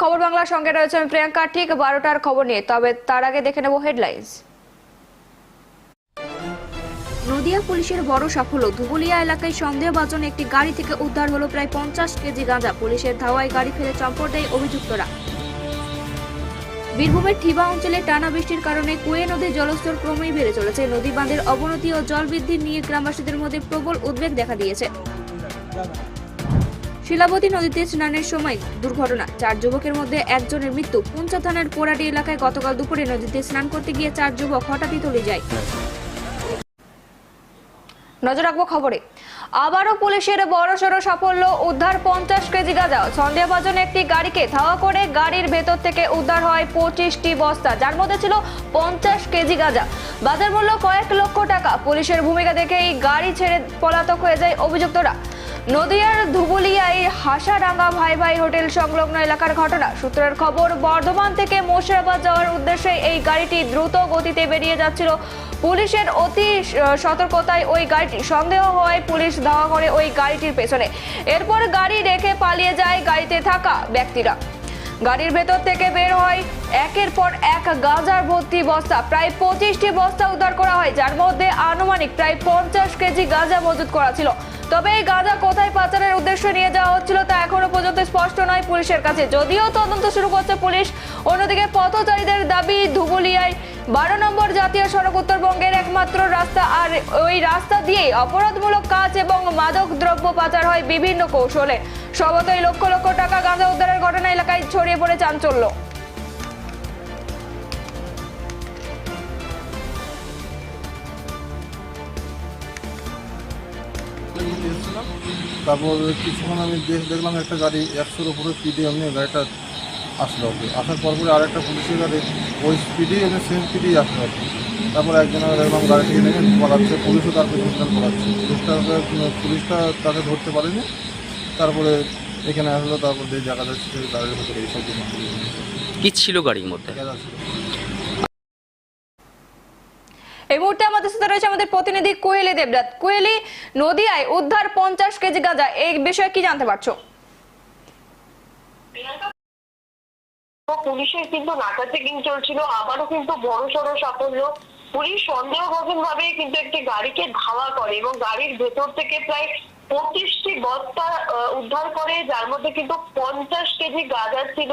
খবর বাংলার সঙ্গে রয়েছে আমি প্রিয়াঙ্কা। ঠিক বারোটার খবর নিয়ে, তবে তার আগে দেখে নেব হেডলাইন্স নদিয়া পুলিশের বড় সাফল্য, ধুবুলিয়া এলাকায় সন্দেহভাজন একটি গাড়ি থেকে উদ্ধার হলো প্রায় পঞ্চাশ কেজি গাঁজা। পুলিশের ধাওয়ায় গাড়ি ফেলে চম্পট দেয় অভিযুক্তরা। বীরভূমের ঠিবা অঞ্চলে টানা বৃষ্টির কারণে কুয়ে নদীর জলস্তর ক্রমেই বেড়ে চলেছে। নদী বাঁধের অবনতি ও জল বৃদ্ধি নিয়ে গ্রামবাসীদের মধ্যে প্রবল উদ্বেগ দেখা দিয়েছে। শিলাবতী নদীতে স্নানের সময় দুর্ঘটনা। চার যুবকের মধ্যে একজনের মৃত্যু। পুঞ্চা থানার পোড়াটি এলাকায় গতকাল দুপুরে নদীতে স্নান করতে গিয়ে চার যুবক হঠাৎই তলে যায়। নজর রাখব খবরে। আবারও পুলিশের বড় বড়সড় সাফল্য, উদ্ধার পঞ্চাশ কেজি গাঁজা। সন্দেহভাজন একটি গাড়িকে ধাওয়া করে গাড়ির ভেতর থেকে উদ্ধার হয় পঁচিশটি বস্তা। যার মধ্যে ছিল পঞ্চাশ কেজি গাঁজা। বাজার মূল্য কয়েক লক্ষ টাকা। পুলিশের ভূমিকা দেখে এই গাড়ি ছেড়ে পলাতক হয়ে যায় অভিযুক্তরা। নদিয়ার ধুবুলিয়ায় হাসাডাঙ্গা ভাই ভাই হোটেল সংলগ্ন এলাকার ঘটনা। সূত্রের খবর, বর্ধমান থেকে মুর্শিদাবাদ যাওয়ার উদ্দেশ্যে এই গাড়িটি দ্রুত গতিতে বেরিয়ে যাচ্ছিল। পুলিশের অতি সতর্কতায় ওই গাড়িটি সন্দেহ হওয়ায় পুলিশ ধাওয়া করে ওই গাড়িটির পেছনে। এরপর গাড়ি রেখে পালিয়ে যায় গাড়িতে থাকা ব্যক্তিরা। গাড়ির ভেতর থেকে বের হয় একের পর এক গাঁজার ভর্তি বস্তা। প্রায় পঁচিশটি বস্তা উদ্ধার করা হয়, যার মধ্যে আনুমানিক প্রায় পঞ্চাশ কেজি গাঁজা মজুত করা ছিল। তবে এই গাঁজা কোথায় পাচারের উদ্দেশ্যে নিয়ে যাওয়া হচ্ছিল তা এখনও পর্যন্ত স্পষ্ট নয় পুলিশের কাছে। যদিও তদন্ত শুরু করছে পুলিশ, অন্যদিকে পথচারীদের দাবি, ধুবুলিয়ায় বারো নম্বর জাতীয় সড়ক উত্তরবঙ্গের একমাত্র রাস্তা, আর ওই রাস্তা দিয়ে অপরাধমূলক কাজ এবং মাদক দ্রব্য পাচার হয় বিভিন্ন কৌশলে। সবতই লক্ষ লক্ষ টাকা গাঁজা উদ্ধারের ঘটনা এলাকায় ছড়িয়ে পড়ে চাঞ্চল্য। এসেছিলাম তারপর কিছুক্ষণ আমি দেখ দেখলাম একটা গাড়ি একশোর উপরে স্পিডে এমনি গাড়িটা আসলো আর কি। আসার পর পরে আর একটা পুলিশের গাড়ি ওই স্পিডেই এমনি সেম স্পিডেই আসলো আর কি। তারপর একজন দেখলাম গাড়ি থেকে নেমে পলাচ্ছে পুলিশও তার পেছনে পলাচ্ছে। পুলিশটা পুলিশটা তাকে ধরতে পারেনি। তারপরে এখানে আসলো তারপর যে জায়গা যাচ্ছে সেই গাড়ির ভেতরে এইসব কি ছিল গাড়ির মধ্যে দেখা যাচ্ছে এই মুহূর্তে আমাদের সাথে রয়েছে আমাদের প্রতিনিধি কোয়েলি দেবরাত কোয়েলি, নদিয়ায় উদ্ধার পঞ্চাশ কেজি গাঁজা, এই বিষয়ে কি জানতে পারছ? পুলিশের কিন্তু নাকা চেকিং চলছিল, আবারও কিন্তু বড় সড়ো সাফল্য। পুলিশ সন্দেহভাজন ভাবে কিন্তু একটি গাড়িকে ধাওয়া করে এবং গাড়ির ভেতর থেকে প্রায় পঁচিশটি বস্তা উদ্ধার করে, যার মধ্যে কিন্তু পঞ্চাশ কেজি গাঁজা ছিল।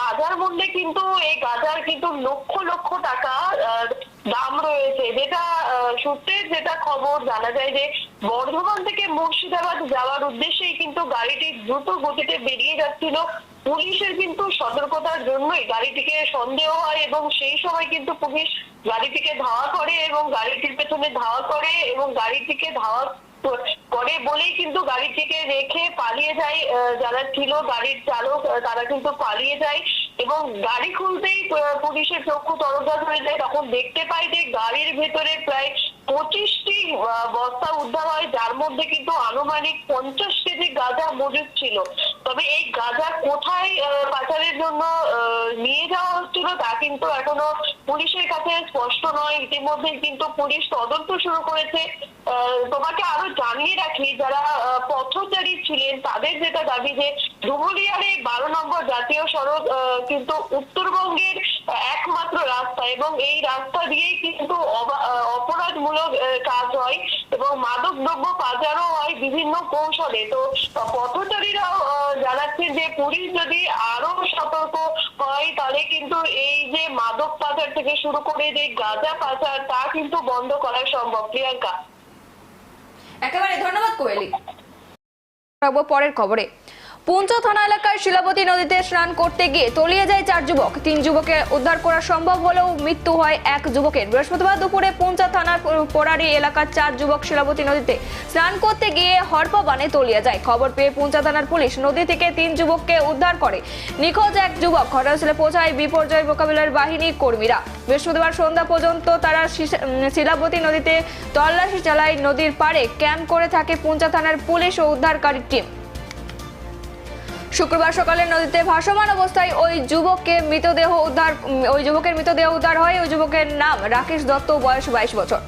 বাজার মূল্যে কিন্তু এই গাঁজার কিন্তু লক্ষ লক্ষ টাকা দাম রয়েছে। যেটা সূত্রের যেটা খবর, জানা যায় যে বর্ধমান থেকে মুর্শিদাবাদ যাওয়ার উদ্দেশ্যেই কিন্তু গাড়িটি দ্রুত গতিতে বেরিয়ে যাচ্ছিল। পুলিশের কিন্তু সতর্কতার জন্যই গাড়িটিকে সন্দেহ হয় এবং সেই সময় কিন্তু পুলিশ গাড়িটিকে ধাওয়া করে এবং গাড়িটির পেছনে ধাওয়া করে এবং গাড়িটিকে ধাওয়া করে বলেই কিন্তু গাড়িটিকে রেখে পালিয়ে যায় যারা ছিল গাড়ির চালক তারা কিন্তু পালিয়ে যায়। এবং গাড়ি খুলতেই পুলিশের চক্ষু তরদার হয়ে যায়। তখন দেখতে পাই যে গাড়ির ভেতরে প্রায় পঁচিশটি বস্তা উদ্ধার হয়, যার মধ্যে কিন্তু আনুমানিক পঞ্চাশ কেজি গাঁজা মজুদ ছিল। তবে এই গাঁজা কোথায় পাচারের জন্য নিয়ে যাওয়া হচ্ছিল তা কিন্তু এখনও পুলিশের কাছে স্পষ্ট নয়। ইতিমধ্যে কিন্তু পুলিশ তদন্ত শুরু করেছে। তোমাকে আরও জানিয়ে রাখি, যারা পথচারী ছিলেন, তাদের যেটা দাবি যে এই বারো নম্বর জাতীয় সড়ক কিন্তু উত্তরবঙ্গের একমাত্র রাস্তা এবং এই রাস্তা দিয়েই কিন্তু অপরাধমূলক কাজ হয় এবং মাদক দ্রব্য পাচারও হয় বিভিন্ন কৌশলে। তো পথচারীরাও আহ, জানাচ্ছেন যে পুলিশ যদি আরও সতর্ক হয় তাহলে কিন্তু এই যে মাদক পাচার থেকে শুরু করে যে গাঁজা পাচার তা কিন্তু বন্ধ করা সম্ভব। প্রিয়াঙ্কা। একেবারে ধন্যবাদ কোয়েলি। পরের খবরে। পুঞ্চ থানা এলাকার শিলাবতী নদীতে স্নান করতে গিয়ে তলিয়ে যায় চার যুবক। তিন যুবকে উদ্ধার করা সম্ভব হলেও মৃত্যু হয় এক যুবকের। বৃহস্পতিবার দুপুরে পুঞ্চা থানার পোড়ারি এলাকার চার যুবক শিলাবতী নদীতে স্নান করতে গিয়ে হরপা বানে তলিয়ে যায়। খবর পেয়ে পুঞ্চা থানার পুলিশ নদী থেকে তিন যুবককে উদ্ধার করে। নিখোঁজ এক যুবক ঘটনাস্থলে পৌঁছায় বিপর্যয় মোকাবিলার বাহিনী কর্মীরা। বৃহস্পতিবার সন্ধ্যা পর্যন্ত তারা শিলাবতী নদীতে তল্লাশি চালায় নদীর পাড়ে ক্যাম্প করে থাকে পুঞ্চা থানার পুলিশ ও উদ্ধারকারী টিম। শুক্রবার সকালে নদীতে ভাসমান অবস্থায় ওই যুবককে মৃতদেহ উদ্ধার, ওই যুবকের মৃতদেহ উদ্ধার হয়। ওই যুবকের নাম রাকেশ দত্ত, বয়স বাইশ বছর।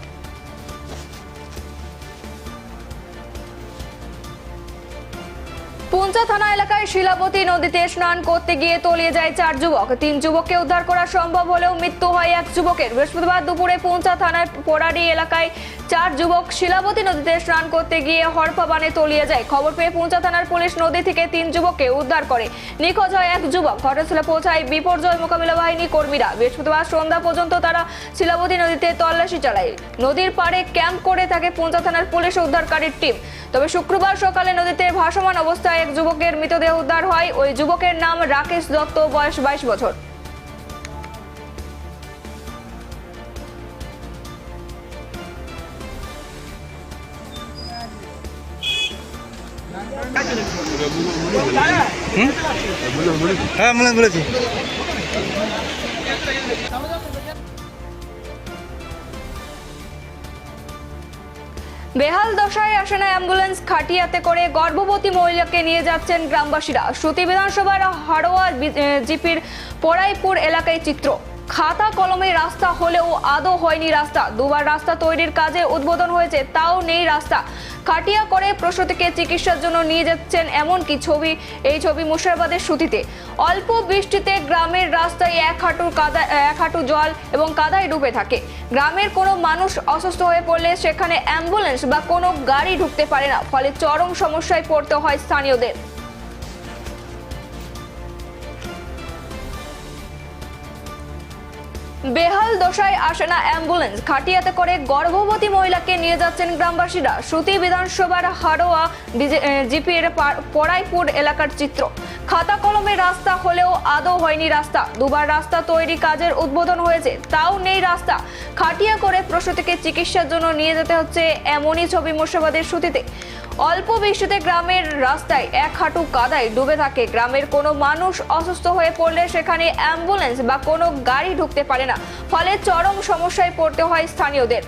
পুঞ্চা থানা এলাকায় শিলাবতী নদীতে স্নান করতে গিয়ে তলিয়ে যায় চার যুবক। তিন যুবককে উদ্ধার করা সম্ভব হলেও মৃত্যু হয় এক যুবকের। বৃহস্পতিবার দুপুরে পুঞ্চা থানার পোড়ারি এলাকায় চার যুবক শিলাবতী নদীতে স্নান করতে গিয়ে হরপা বানে তলিয়ে যায়। খবর পেয়ে পুঞ্চা থানার পুলিশ নদী থেকে তিন যুবককে উদ্ধার করে। নিখোঁজ হয় এক যুবক। ঘটনাস্থলে পৌঁছায় বিপর্যয় মোকাবিলা বাহিনী কর্মীরা। বৃহস্পতিবার সন্ধ্যা পর্যন্ত তারা শিলাবতী নদীতে তল্লাশি চালায়। নদীর পাড়ে ক্যাম্প করে থাকে পুঞ্চা থানার পুলিশ উদ্ধারকারীর টিম। তবে শুক্রবার সকালে নদীতে ভাসমান অবস্থায় এক যুবকের মৃতদেহ উদ্ধার হয়। ওই যুবকের নাম রাকেশ দত্ত, বয়স বাইশ বছর। হ্যাঁ বেহাল দশায় আসে না অ্যাম্বুলেন্স খাটিয়াতে করে গর্ভবতী মহিলাকে নিয়ে যাচ্ছেন গ্রামবাসীরা। শ্রুতি বিধানসভার হাড়োয়া জিপির পড়াইপুর এলাকায় চিত্র। খাতা কলমে রাস্তা হলেও আদৌ হয়নি রাস্তা। দুবার রাস্তা তৈরির কাজে উদ্বোধন হয়েছে, তাও নেই রাস্তা। খাটিয়া করে প্রসূতিকে চিকিৎসার জন্য নিয়ে যাচ্ছেন এমন কি ছবি, এই ছবি মুর্শিদাবাদের সুতিতে। অল্প বৃষ্টিতে গ্রামের রাস্তায় এক হাঁটু কাদা, এক হাঁটু জল এবং কাদায় ডুবে থাকে। গ্রামের কোনো মানুষ অসুস্থ হয়ে পড়লে সেখানে অ্যাম্বুলেন্স বা কোনো গাড়ি ঢুকতে পারে না, ফলে চরম সমস্যায় পড়তে হয় স্থানীয়দের। বেহাল দশায় আসে না অ্যাম্বুলেন্স। খাটিয়াতে করে গর্ভবতী মহিলাকে নিয়ে যাচ্ছেন গ্রামবাসীরা। শ্রুতি বিধানসভার হাড়োয়া পা- পড়াইপুর এলাকার চিত্র। খাতা কলমে রাস্তা হলেও আদৌ হয়নি রাস্তা। দুবার রাস্তা তৈরি কাজের উদ্বোধন হয়েছে, তাও নেই রাস্তা। খাটিয়া করে প্রসূতিকে চিকিৎসার জন্য নিয়ে যেতে হচ্ছে এমনই ছবি মুর্শিদাবাদের সুতিতে। অল্প বৃষ্টিতে গ্রামের রাস্তায় এক হাঁটু কাদায় ডুবে থাকে। গ্রামের কোনো মানুষ অসুস্থ হয়ে পড়লে সেখানে অ্যাম্বুলেন্স বা কোনো গাড়ি ঢুকতে পারে না। ফলে চরম সমস্যায় পড়তে হয় স্থানীয়দের।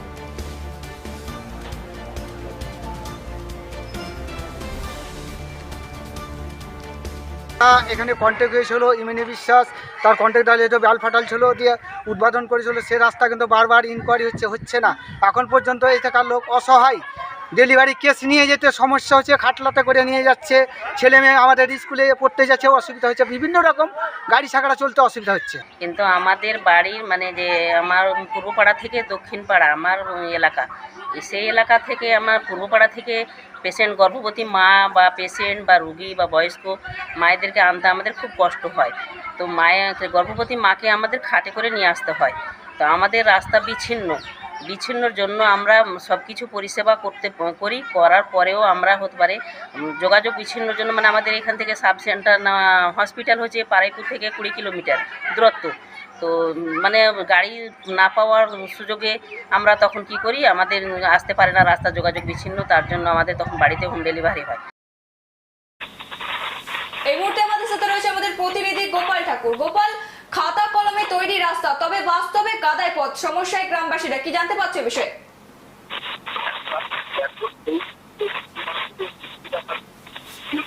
এখানে কন্ট্যাক্ট হয়েছিল, ইমিনি বিশ্বাস, তার কন্ট্যাক্ট বেল ফাটাল ছিল, দিয়ে উদ্বোধন করেছিল, সে রাস্তা কিন্তু বারবার ইনকোয়ারি হচ্ছে হচ্ছে না। এখন পর্যন্ত এখানকার লোক অসহায়। ডেলিভারি কেস নিয়ে যেতে সমস্যা হচ্ছে, খাটলাতে করে নিয়ে যাচ্ছে, ছেলে মেয়ে আমাদের স্কুলে পড়তে যাচ্ছে, অসুবিধা হচ্ছে, বিভিন্ন রকম গাড়ি ছাকড়া চলতে অসুবিধা হচ্ছে। কিন্তু আমাদের বাড়ির মানে যে আমার পূর্বপাড়া থেকে দক্ষিণ পাড়া আমার এলাকা, সেই এলাকা থেকে আমার পূর্বপাড়া থেকে পেশেন্ট গর্ভবতী মা বা পেশেন্ট বা রুগী বা বয়স্ক মায়েদেরকে আনতে আমাদের খুব কষ্ট হয়। তো মায়ের, গর্ভবতী মাকে আমাদের খাটে করে নিয়ে আসতে হয়। তো আমাদের রাস্তা বিচ্ছিন্ন। বিচ্ছিন্নর জন্য আমরা সব কিছু পরিষেবা করতে করি, করার পরেও আমরা হতে পারে যোগাযোগ বিচ্ছিন্নর জন্য মানে আমাদের এখান থেকে সাব সেন্টার হসপিটাল হচ্ছে পাড়াইপুর থেকে কুড়ি কিলোমিটার দূরত্ব। তো মানে গাড়ি না পাওয়ার সুযোগে আমরা তখন কি করি, আমাদের আসতে পারে না রাস্তা যোগাযোগ বিচ্ছিন্ন, তার জন্য আমাদের তখন বাড়িতে হোম ডেলিভারি হয়। এই মুহূর্তে আমাদের সাথে রয়েছে আমাদের প্রতিনিধি গোপাল ঠাকুর। গোপাল তৈরি রাস্তা, তবে বাস্তবে কাদায় পথ। সমস্যায় গ্রামবাসীরা কি জানতে পারছে বিষয়ে?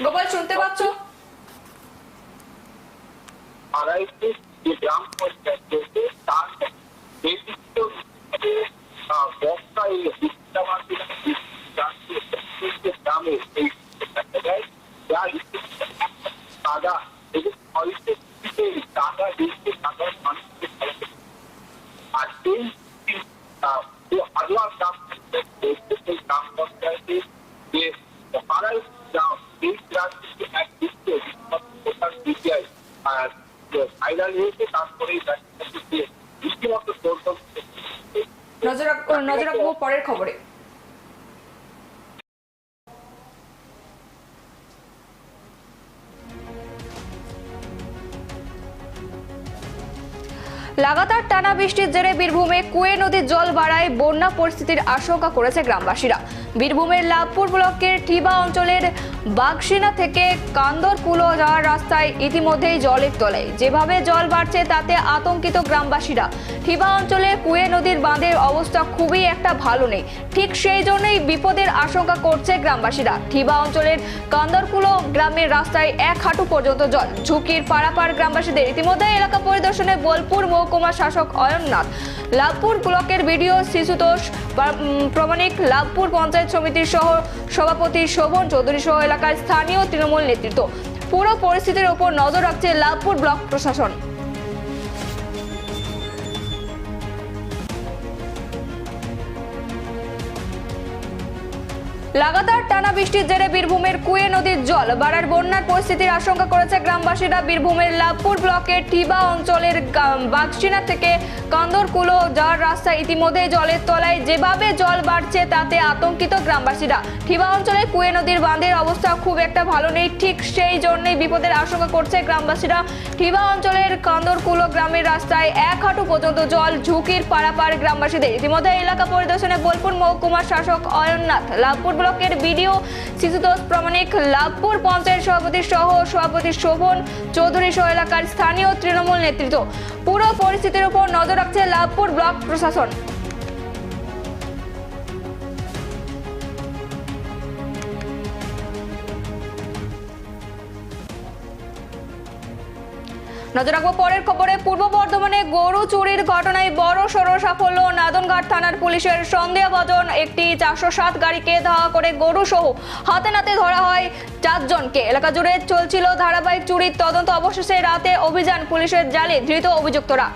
গোপাল, শুনতে পাচ্ছ? গ্রাম পঞ্চায়েত রয়েছে তার নির্দিষ্ট আহ, বস্তায় বিদ্যাবাসী গ্রামে এই জায়গায় যা রীতিমতো একটা কাদা এবং অল্প বৃষ্টিতে কাদা দিচ্ছে সাধারণ মানুষকে ফেলাতে আর এই আহ, যে হারোয়া গ্রাম পঞ্চায়েত রয়েছে সেই গ্রাম পঞ্চায়েতে যে পাড়ায় গ্রাম এই গ্রাম থেকে এক দৃশ্য সোশ্যাল হয়েছে নজর নজর রাখব পরের খবরে। লাগাতার টানা বৃষ্টির জেরে বীরভূমে কুয়ে নদীর জল বাড়ায় বন্যা পরিস্থিতির আশঙ্কা করেছে গ্রামবাসীরা। বীরভূমের লাভপুর ব্লকের ঠিবা অঞ্চলের বাগসিনা থেকে কান্দরকুলো যাওয়ার রাস্তায় ইতিমধ্যেই জলের তলায় যেভাবে জল বাড়ছে, তাতে আতঙ্কিত গ্রামবাসীরা। ঠিবা অঞ্চলে কুয়ে নদীর বাঁধের অবস্থা খুবই একটা ভালো নেই। ঠিক সেই জন্যই বিপদের আশঙ্কা করছে গ্রামবাসীরা। ঠিবা অঞ্চলের কান্দরকুলো গ্রামের রাস্তায় এক হাঁটু পর্যন্ত জল। ঝুঁকির পারাপার গ্রামবাসীদের। ইতিমধ্যে এলাকা পরিদর্শনে বোলপুর মহকুমা শাসক অয়ননাথ। লাভপুর ব্লকের বিডিও শিশুতোষ প্রামাণিক, লাভপুর পঞ্চায়েত সমিতির সহ সভাপতি শোভন চৌধুরী সহ এলাকার স্থানীয় তৃণমূল নেতৃত্ব পুরো পরিস্থিতির উপর নজর রাখছে লাভপুর ব্লক প্রশাসন। লাগাতার টানা বৃষ্টির জেরে বীরভূমের কুয়ে নদীর জল বাড়ার বন্যার পরিস্থিতির আশঙ্কা করেছে গ্রামবাসীরা বীরভূমের লাভপুর ব্লকের ঠিবা অঞ্চলের বাগসিনা থেকে কান্দরকুলো যার রাস্তা ইতিমধ্যে জলের তলায় যেভাবে জল বাড়ছে তাতে আতঙ্কিত গ্রামবাসীরা। ঠিবা অঞ্চলে কুয়ে নদীর বাঁধের অবস্থা খুব একটা ভালো নেই, ঠিক সেই জন্যই বিপদের আশঙ্কা করছে গ্রামবাসীরা। ঠিবা অঞ্চলের কান্দরকুলো গ্রামের রাস্তায় এক হাঁটু পর্যন্ত জল ঝুঁকির পারাপার গ্রামবাসীদের। ইতিমধ্যে এলাকা পরিদর্শনে বোলপুর মহকুমার শাসক অয়ননাথ, লাভপুর ব্লকের বিডিও শিশুতোষ প্রামাণিক, লাভপুর পঞ্চায়েত সভাপতি সহ সভাপতি শোভন চৌধুরী সহ এলাকার স্থানীয় তৃণমূল নেতৃত্ব। পুরো পরিস্থিতির উপর নজর রাখছে লাভপুর ব্লক প্রশাসন। নজর রাখব পরের খবরে, পূর্ব বর্ধমানে গরু চুরির ঘটনায় বড় সড় সাফল্য নাদনঘাট থানার পুলিশের সন্দেহভাজন একটি চারশো সাত গাড়িকে ধাওয়া করে গরু সহ হাতে নাতে ধরা হয় চারজনকে। এলাকা জুড়ে চলছিল ধারাবাহিক চুরির তদন্ত। অবশেষে রাতে অভিযান পুলিশের জালে ধৃত অভিযুক্তরা।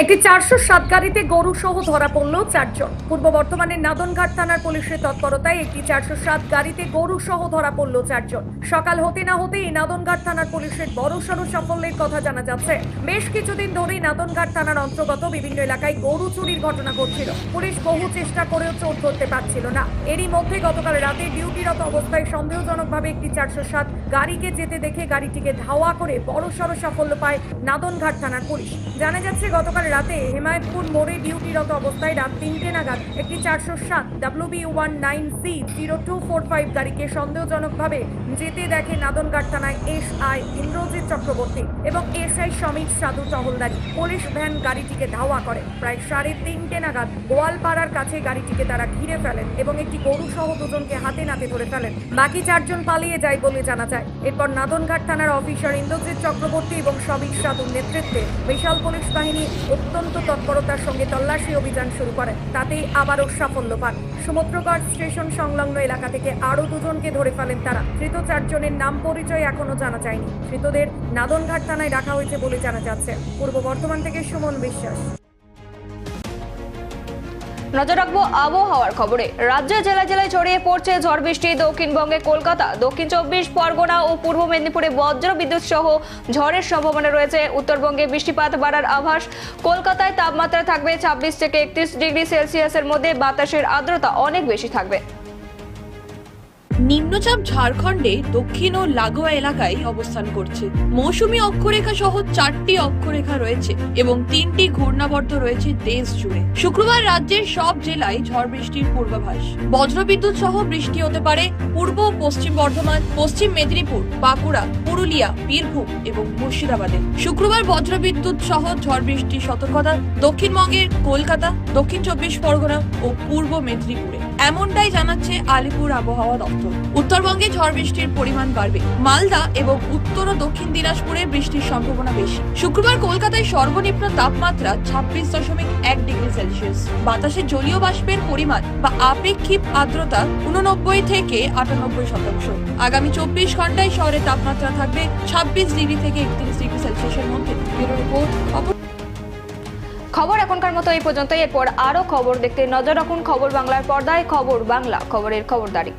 একটি চারশো সাত গাড়িতে গরু সহ ধরা পড়ল চারজন। পূর্ব বর্ধমানের নাদনঘাট থানার পুলিশের তৎপরতায় একটি চারশো সাত গাড়িতে গরু সহ ধরা পড়ল চারজন। সকাল হতে না হতেই নাদনঘাট থানার পুলিশের বড় সড়ো সাফল্যের কথা জানা যাচ্ছে। বেশ কিছুদিন ধরেই নাদনঘাট থানার অন্তর্গত বিভিন্ন এলাকায় গরু চুরির ঘটনা ঘটছিল। পুলিশ বহু চেষ্টা করেও চোর ধরতে পারছিল না। এরই মধ্যে গতকাল রাতে ডিউটিরত অবস্থায় সন্দেহজনকভাবে একটি চারশো সাত গাড়িকে যেতে দেখে গাড়িটিকে ধাওয়া করে বড় সড়ো সাফল্য পায় নাদনঘাট থানার পুলিশ। জানা যাচ্ছে, গতকাল রাতে হেমায়তপুর মোড়ে ডিউটিরত অবস্থায় রাত তিনটে নাগাদ একটি চারশো সাত WB one nine C zero two four five গাড়িকে সন্দেহজনকভাবে যেতে দেখে নাদনঘাট থানায় এস আই ইন্দ্রজিৎ চক্রবর্তী এবং এস আই সমীর সাধু টহলদারি। পুলিশ ভ্যান গাড়িটিকে ধাওয়া করে। প্রায় সাড়ে তিনটে নাগাদ গোয়ালপাড়ার কাছে গাড়িটিকে তারা ঘিরে ফেলেন এবং একটি গরু সহ দুজনকে হাতে নাতে ধরে ফেলেন। বাকি চারজন পালিয়ে যায় বলে জানা যায়। এরপর নাদনঘাট থানার অফিসার ইন্দ্রজিৎ চক্রবর্তী এবং সমীর সাধুর নেতৃত্বে বিশাল পুলিশ বাহিনী অত্যন্ত তৎপরতার সঙ্গে তল্লাশি অভিযান শুরু করেন তাতেই আবারও সাফল্য পান। সমুদ্রগড় স্টেশন সংলগ্ন এলাকা থেকে আরও দুজনকে ধরে ফেলেন তারা। চারজনের নাম পরিচয় এখনও জানা যায়নি। ধৃতদের নাদনঘাট থানায় রাখা হয়েছে বলে জানা যাচ্ছে। পূর্ব বর্ধমান থেকে সুমন বিশ্বাস। নজর রাখব আবহাওয়ার খবরে। রাজ্যে জেলায় জেলায় ছড়িয়ে পড়ছে ঝড় বৃষ্টি। দক্ষিণবঙ্গে কলকাতা, দক্ষিণ চব্বিশ পরগনা ও পূর্ব মেদিনীপুরে বজ্র বিদ্যুৎ সহ ঝড়ের সম্ভাবনা রয়েছে। উত্তরবঙ্গে বৃষ্টিপাত বাড়ার আভাস। কলকাতায় তাপমাত্রা থাকবে ছাব্বিশ থেকে একত্রিশ ডিগ্রি সেলসিয়াসের মধ্যে। বাতাসের আর্দ্রতা অনেক বেশি থাকবে। নিম্নচাপ ঝাড়খণ্ডে দক্ষিণ ও লাগোয়া এলাকায় অবস্থান করছে। মৌসুমী অক্ষরেখা সহ চারটি অক্ষরেখা রয়েছে এবং তিনটি ঘূর্ণাবর্ত রয়েছে দেশ জুড়ে। শুক্রবার রাজ্যের সব জেলায় ঝড় বৃষ্টির পূর্বাভাস। বজ্রবিদ্যুৎ সহ বৃষ্টি হতে পারে পূর্ব পশ্চিম বর্ধমান, পশ্চিম মেদিনীপুর, বাঁকুড়া, পুরুলিয়া, বীরভূম এবং মুর্শিদাবাদে। শুক্রবার বজ্রবিদ্যুৎ সহ ঝড় বৃষ্টির সতর্কতা, দক্ষিণবঙ্গের কলকাতা, দক্ষিণ চব্বিশ পরগনা ও পূর্ব মেদিনীপুরে। এমনটাই জানাচ্ছে আলিপুর আবহাওয়া দপ্তর। উত্তরবঙ্গে ঝড় বৃষ্টির পরিমাণ বাড়বে। মালদা এবং উত্তর ও দক্ষিণ দিনাজপুরে বৃষ্টির সম্ভাবনা বেশি। শুক্রবার কলকাতায় সর্বনিম্ন তাপমাত্রা ছাব্বিশ দশমিক এক ডিগ্রি সেলসিয়াস। বাতাসে জলীয় বাষ্পের পরিমাণ বা আপেক্ষিক আর্দ্রতা উননব্বই থেকে আটানব্বই শতাংশ। আগামী চব্বিশ ঘন্টায় শহরে তাপমাত্রা থাকবে ছাব্বিশ ডিগ্রি থেকে একত্রিশ ডিগ্রি সেলসিয়াসের মধ্যে। খবর এখনকার মতো এই পর্যন্তই। এরপর আরও খবর দেখতে নজর রাখুন খবর বাংলার পর্দায় খবর বাংলা, খবরের খবরদারি।